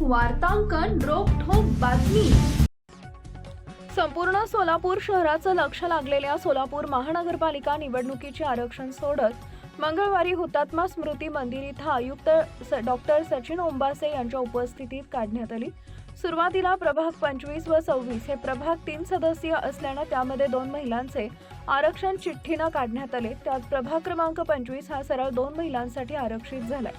वार्तांकन रोखोक बातमी. संपूर्ण सोलापूर शहराचं लक्ष लागलेल्या सोलापूर महानगरपालिका निवडणुकीचे आरक्षण सोडत मंगळवारी हुतात्मा स्मृती मंदिर इथं आयुक्त स- डॉक्टर सचिन ओंबासे यांच्या उपस्थितीत काढण्यात आली. सुरुवातीला प्रभाग पंचवीस व सव्वीस हे प्रभाग तीन सदस्यीय असल्यानं त्यामध्ये दोन महिलांचे आरक्षण चिठ्ठीनं काढण्यात आले. त्यात प्रभाग क्रमांक पंचवीस हा सरळ दोन महिलांसाठी आरक्षित झालाय.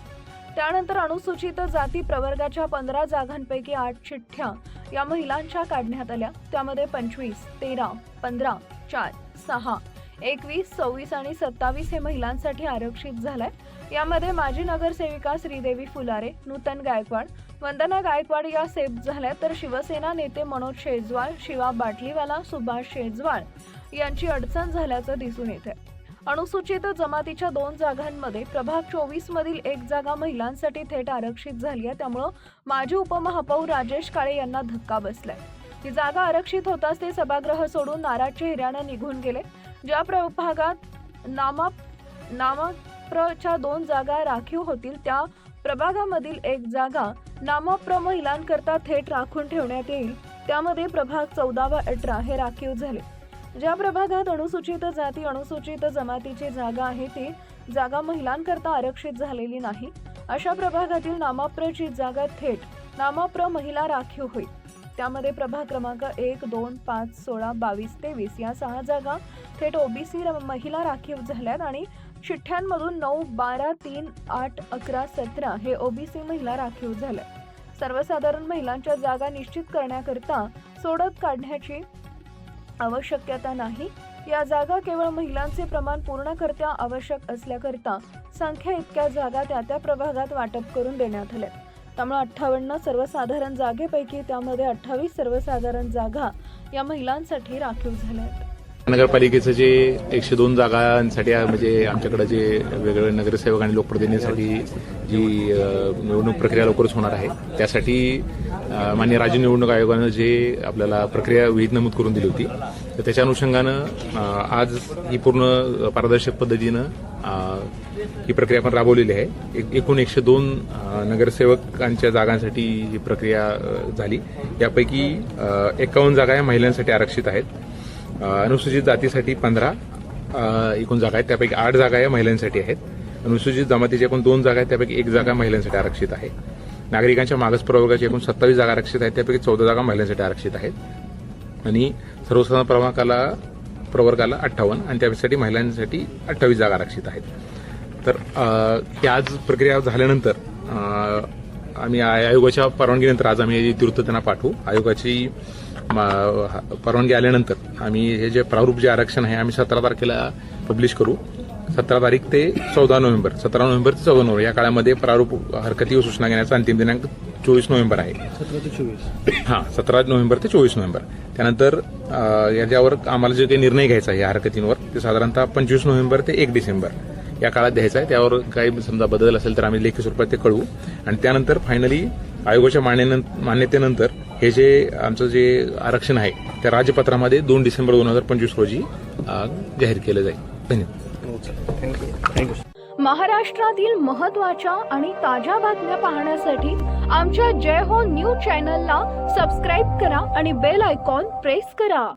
त्यानंतर अनुसूचित जाती प्रवर्गाच्या पंधरा जागांपैकी आठ चिठ्ठ्या या महिलांच्या काढण्यात आल्या. त्यामध्ये पंचवीस तेरा पंधरा चार सहा एकवीस सव्वीस आणि सत्तावीस हे महिलांसाठी आरक्षित झालंय. यामध्ये माजी नगरसेविका श्रीदेवी फुलारे नूतन गायकवाड वंदना गायकवाड या सेफ झाल्या तर शिवसेना नेते मनोज शेजवाळ शिवा बाटलीवाला सुभाष शेजवाळ यांची अडचण झाल्याचं दिसून येते अनुसूचित जमातीच्या दोन जागांमध्ये प्रभाग चोवीस मधील एक जागा महिलांसाठी थेट आरक्षित झाली आहे. त्यामुळं माजी उपमहापौर राजेश काळे यांना धक्का बसलाय. ही जागा आरक्षित होताच ते सभागृह सोडून नाराज चेहऱ्यानं निघून गेले. ज्या प्रभागात नामा नामाप्रच्या दोन जागा राखीव होतील त्या प्रभागामधील एक जागा नामप्र महिलांकरता थेट राखून ठेवण्यात येईल. त्यामध्ये प्रभाग चौदा व अठरा हे राखीव झाले. ज्या प्रभागात अनुसूचित जाती अनुसूचित जमातीची जागा आहे ती जागा महिलांकरता आरक्षित झालेली नाही. अशा प्रभागातील नामाप्रची जागा थेट नामाप्र महिला राखीव होईल. त्यामध्ये प्रभाग क्रमांक एक दोन पाच सोळा बावीस तेवीस या सहा जागा थेट ओबीसी महिला राखीव झाल्यात आणि चिठ्ठ्यांमधून नऊ बारा तीन आठ अकरा सतरा हे ओबीसी महिला राखीव झाल्या सर्वसाधारण महिलांच्या जागा निश्चित करण्याकरता सोडत काढण्याची आवश्यकता नाही. या जागा केवळ महिलांचे प्रमाण पूर्ण करता आवश्यक असल्याकरता संख्या इतक्या जागा त्या त्या प्रभागात वाटप करून देण्यात आल्या. त्यामुळे अठ्ठावन्न सर्वसाधारण जागेपैकी त्यामध्ये अठ्ठावीस सर्वसाधारण जागा या महिलांसाठी राखीव झाल्या आहेत. नगरपालिकेचं जे एकशे दोन जागांसाठी म्हणजे आमच्याकडे जे वेगवेगळे नगरसेवक आणि लोकप्रतिनिधींसाठी जी निवडणूक प्रक्रिया लवकरच होणार आहे त्यासाठी मान्य राज्य निवडणूक आयोगानं जे आपल्याला प्रक्रिया विहित नमूद करून दिली होती तर त्याच्या अनुषंगानं आज ही पूर्ण पारदर्शक पद्धतीनं ही प्रक्रिया आपण राबवलेली आहे. एक- एकूण एकशे दोन नगरसेवकांच्या जागांसाठी ही प्रक्रिया झाली. यापैकी एकावन्न जागा या महिलांसाठी आरक्षित आहेत. अनुसूचित जातीसाठी पंधरा एकूण जागा आहेत. त्यापैकी आठ जागा या महिलांसाठी आहेत. अनुसूचित जमातीच्या एकूण दोन जागा आहेत. त्यापैकी एक जागा महिलांसाठी आरक्षित आहे. नागरिकांच्या मागास प्रवर्गाच्या एकूण सत्तावीस जागा आरक्षित आहेत. त्यापैकी चौदा जागा महिलांसाठी आरक्षित आहेत. आणि सर्वसाधारण प्रवर्गाला प्रवर्गाला अठ्ठावन्न आणि त्यासाठी महिलांसाठी अठ्ठावीस जागा आरक्षित आहेत. तर अ, ही आज प्रक्रिया झाल्यानंतर आम्ही आय- आयोगाच्या परवानगीनंतर आज आम्ही ही त्यांना पाठवू. आयोगाची परवानगी आल्यानंतर आम्ही हे जे प्रारूप जे आरक्षण आहे आम्ही सतरा तारखेला पब्लिश करू. सतरा तारीख ते चौदा नोव्हेंबर. सतरा नोव्हेंबर ते चौदा नोव्हेंबर. या काळामध्ये प्रारूप हरकती व सूचना घेण्याचा अंतिम दिनांक चोवीस नोव्हेंबर आहे. हा सतरा नोव्हेंबर ते चोवीस नोव्हेंबर. त्यानंतर याच्यावर आम्हाला जे काही निर्णय घ्यायचा आहे या हरकतींवर ते साधारणतः पंचवीस नोव्हेंबर ते एक डिसेंबर. या काळात द्यायचा आहे. त्यावर काही समजा बदल असेल तर आम्ही लेखी स्वरूपात ते कळवू. आणि त्यानंतर फायनली आयोगाच्या मान्यनं- मान्यतेनंतर हे जे आमचं जे आरक्षण आहे त्या राजपत्रामध्ये दोन डिसेंबर दोन हजार पंचवीस रोजी जाहीर केलं जाईल. धन्यवाद. थँक्यू थँक्यू महाराष्ट्रातील महत्त्वाच्या आणि ताज्या बातम्या पाहण्यासाठी आमच्या जय हो न्यूज चॅनलला सबस्क्राईब करा आणि बेल आयकॉन प्रेस करा.